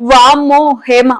వామ్మో హేమ.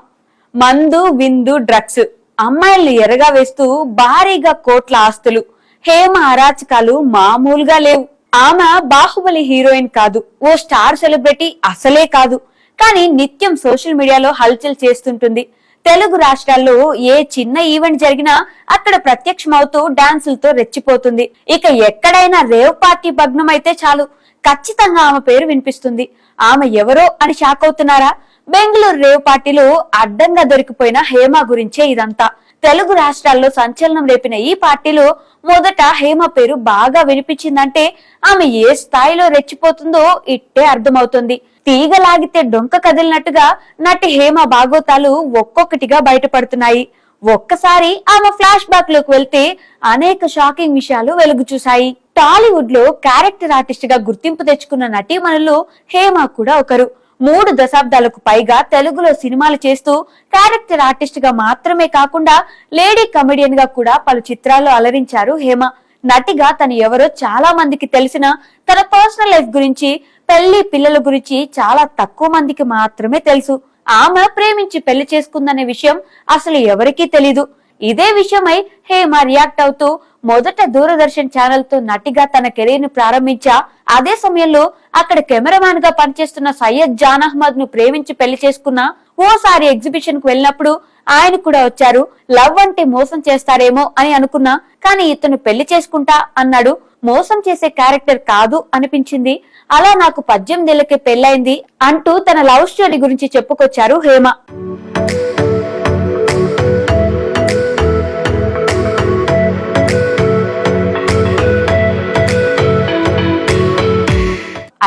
మందు విందు డ్రగ్స్. అమ్మాయిల్ని ఎరగా వేస్తూ భారీగా కోట్ల ఆస్తులు. హేమ అరాచకాలు మామూలుగా లేవు. ఆమె బాహుబలి హీరోయిన్ కాదు. ఓ స్టార్ సెలబ్రిటీ అసలే కాదు. కానీ నిత్యం సోషల్ మీడియాలో హల్చల్ చేస్తుంటుంది. తెలుగు రాష్ట్రాల్లో ఏ చిన్న ఈవెంట్ జరిగినా అక్కడ ప్రత్యక్షమవుతూ డాన్సులతో రెచ్చిపోతుంది. ఇక ఎక్కడైనా రేవ్ పార్టీ భగ్నం అయితే చాలు. ఖచ్చితంగా ఆమె పేరు వినిపిస్తుంది. ఆమె ఎవరో అని షాక్ అవుతున్నారా? బెంగళూరు రేవ్ పార్టీలో అడ్డంగా దొరికిపోయిన హేమ గురించే ఇదంతా. తెలుగు రాష్ట్రాల్లో సంచలనం రేపిన ఈ పార్టీలో మొదట హేమ పేరు బాగా వినిపించిందంటే ఆమె ఏ స్థాయిలో రెచ్చిపోతుందో ఇట్టే అర్థమవుతుంది. తీగలాగితే డొంక కదిలినట్టుగా నటి హేమ బాగోతాలు ఒక్కొక్కటిగా బయటపడుతున్నాయి. ఒక్కసారి ఆమె ఫ్లాష్ బ్యాక్లోకి వెళ్తే అనేక షాకింగ్ విషయాలు వెలుగు చూశాయి. టాలీవుడ్లో క్యారెక్టర్ ఆర్టిస్ట్గా గుర్తింపు తెచ్చుకున్న నటీమణులు హేమ కూడా ఒకరు. మూడు దశాబ్దాలకు పైగా తెలుగులో సినిమాలు చేస్తూ క్యారెక్టర్ ఆర్టిస్ట్గా మాత్రమే కాకుండా లేడీ కమెడియన్గా కూడా పలు చిత్రాల్లో అలరించారు హేమ. నటిగా తను ఎవరో చాలా మందికి తెలిసిన తన పర్సనల్ లైఫ్ గురించి పెళ్ళి పిల్లల గురించి చాలా తక్కువ మందికి మాత్రమే తెలుసు. ఆమె ప్రేమించి పెళ్ళి చేసుకుందనే విషయం అసలు ఎవరికీ తెలీదు. ఇదే విషయమై హేమ రియాక్ట్ అవుతూ మొదట దూరదర్శన్ ఛానల్తో నటిగా తన కెరీర్ను ప్రారంభించా. అదే సమయంలో అక్కడ కెమెరామాన్గా పనిచేస్తున్న సయ్యద్ జాన్ అహ్మద్ను ప్రేమించి పెళ్ళి చేసుకున్న. ఓసారి ఎగ్జిబిషన్కు వెళ్ళినప్పుడు ఆయన కూడా వచ్చారు. లవ్ అంటే మోసం చేస్తారేమో అని అనుకున్నా. కానీ ఇతను పెళ్ళి చేసుకుంటా అన్నాడు. మోసం చేసే క్యారెక్టర్ కాదు అనిపించింది. అలా నాకు పద్దెనిమిదేళ్ళకే పెళ్ళైంది అంటూ తన లవ్ స్టోరీ గురించి చెప్పుకొచ్చారు హేమ.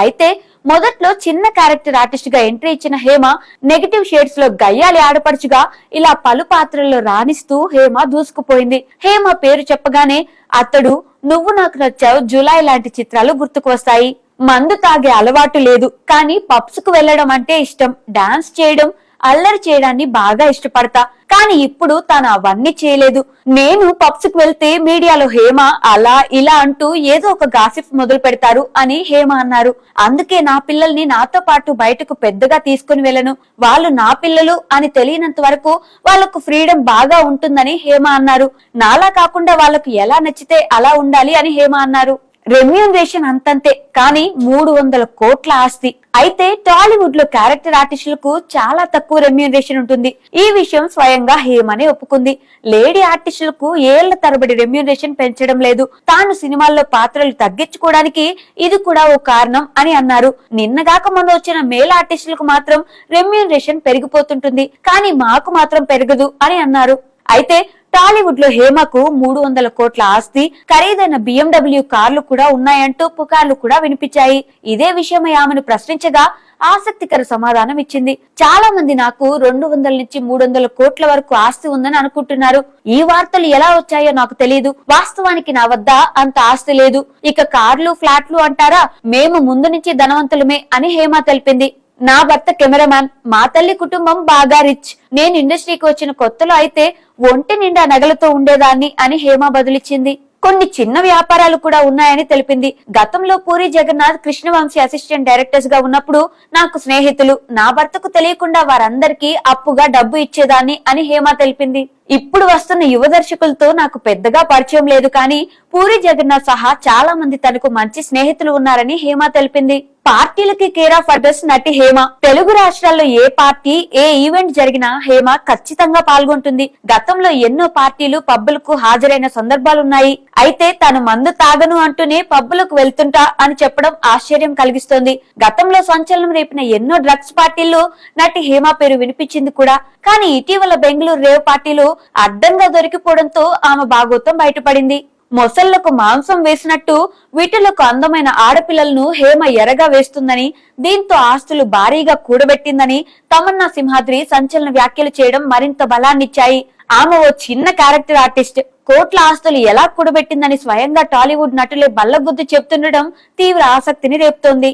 అయితే మొదట్లో చిన్న క్యారెక్టర్ ఆర్టిస్ట్గా ఎంట్రీ ఇచ్చిన హేమ నెగటివ్ షేడ్స్లో గయ్యాలి ఆడపడుచుగా ఇలా పలు పాత్రల్లో రాణిస్తూ హేమ దూసుకుపోయింది. హేమ పేరు చెప్పగానే అతడు నువ్వు నాకు నచ్చావు జులై లాంటి చిత్రాలు గుర్తుకు వస్తాయి మందు తాగే అలవాటు లేదు. కానీ పబ్స్కు వెళ్ళడం అంటే ఇష్టం. డాన్స్ చేయడం అల్లరి చేయడాన్ని బాగా ఇష్టపడతా. కానీ ఇప్పుడు తాను అవన్నీ చేయలేదు. నేను పబ్స్కు వెళ్తే మీడియాలో హేమ అలా ఇలా అంటూ ఏదో ఒక గాసిప్ మొదలు పెడతారు అని హేమ అన్నారు. అందుకే నా పిల్లల్ని నాతో పాటు బయటకు పెద్దగా తీసుకుని వెళ్ళను. వాళ్ళు నా పిల్లలు అని తెలియనంత వరకు వాళ్ళకు ఫ్రీడమ్ బాగా ఉంటుందని హేమ అన్నారు. నాలా కాకుండా వాళ్ళకు ఎలా నచ్చితే అలా ఉండాలి అని హేమ అన్నారు. రెమ్యూనరేషన్ అంతంతే కానీ మూడు వందల కోట్ల ఆస్తి. అయితే టాలీవుడ్లో క్యారెక్టర్ ఆర్టిస్టులకు చాలా తక్కువ రెమ్యూనరేషన్ ఉంటుంది. ఈ విషయం స్వయంగా హేమనే ఒప్పుకుంది. లేడీ ఆర్టిస్టులకు ఏళ్ళ తరబడి రెమ్యూనరేషన్ పెంచడం లేదు. తాను సినిమాల్లో పాత్రలు తగ్గించుకోవడానికి ఇది కూడా ఓ కారణం అని అన్నారు. నిన్నగాక మొన్న వచ్చిన మేల్ ఆర్టిస్టులకు మాత్రం రెమ్యూనరేషన్ పెరిగిపోతుంటుంది. కానీ మాకు మాత్రం పెరగదు అని అన్నారు. అయితే టాలీవుడ్లో హేమకు మూడు వందల కోట్ల ఆస్తి ఖరీదైన బిఎండబ్ల్యూ కార్లు కూడా ఉన్నాయంటూ పుకార్లు కూడా వినిపించాయి. ఇదే విషయమై ఆమెను ప్రశ్నించగా ఆసక్తికర సమాధానం ఇచ్చింది. చాలా మంది నాకు రెండు వందల నుంచి మూడు వందల కోట్ల వరకు ఆస్తి ఉందని అనుకుంటున్నారు. ఈ వార్తలు ఎలా వచ్చాయో నాకు తెలియదు. వాస్తవానికి నా వద్ద అంత ఆస్తి లేదు. ఇక కార్లు ఫ్లాట్లు అంటారా? మేము ముందు నుంచి ధనవంతులమే అని హేమ తెలిపింది. నా భర్త కెమెరామ్యాన్ మా తల్లి కుటుంబం బాగా రిచ్. నేను ఇండస్ట్రీకి వచ్చిన కొత్తలో అయితే ఒంటి నిండా నగలతో ఉండేదాన్ని అని హేమ బదులిచ్చింది. కొన్ని చిన్న వ్యాపారాలు కూడా ఉన్నాయని తెలిపింది. గతంలో పూరి జగన్నాథ్ కృష్ణవంశీ అసిస్టెంట్ డైరెక్టర్స్గా ఉన్నప్పుడు నాకు స్నేహితులు నా భర్తకు తెలియకుండా వారందరికీ అప్పుగా డబ్బు ఇచ్చేదాన్ని అని హేమ తెలిపింది. ఇప్పుడు వస్తున్న యువ దర్శకులతో నాకు పెద్దగా పరిచయం లేదు కానీ పూరి జగన్నాథ్ సహా చాలా మంది తనకు మంచి స్నేహితులు ఉన్నారని హేమ తెలిపింది. పార్టీలకి కేర్ ఆఫ్ అడ్రస్ నటి హేమ. తెలుగు రాష్ట్రాల్లో ఏ పార్టీ ఏ ఈవెంట్ జరిగినా హేమ ఖచ్చితంగా పాల్గొంటుంది. గతంలో ఎన్నో పార్టీలు పబ్బులకు హాజరైన సందర్భాలున్నాయి. అయితే తాను మందు తాగను అంటూనే పబ్బులకు వెళ్తుంటా అని చెప్పడం ఆశ్చర్యం కలిగిస్తోంది. గతంలో సంచలనం రేపిన ఎన్నో డ్రగ్స్ పార్టీల్లో నటి హేమ పేరు వినిపించింది కూడా. కానీ ఇటీవల బెంగళూరు రేవ్ పార్టీలో అడ్డంగా దొరికిపోవడంతో ఆమె భాగోత్వం బయటపడింది. మొసళ్ళకు మాంసం వేసినట్టు వీటిలకు అందమైన ఆడపిల్లలను హేమ ఎరగా వేస్తుందని దీంతో ఆస్తులు భారీగా కూడబెట్టిందని తమన్నా సింహాద్రి సంచలన వ్యాఖ్యలు చేయడం మరింత బలాన్నిచ్చాయి. ఆమె ఓ చిన్న క్యారెక్టర్ ఆర్టిస్ట్. కోట్ల ఆస్తులు ఎలా కూడబెట్టిందని స్వయంగా టాలీవుడ్ నటులే బల్లగుద్దు చెప్తుండడం తీవ్ర ఆసక్తిని రేపుతోంది.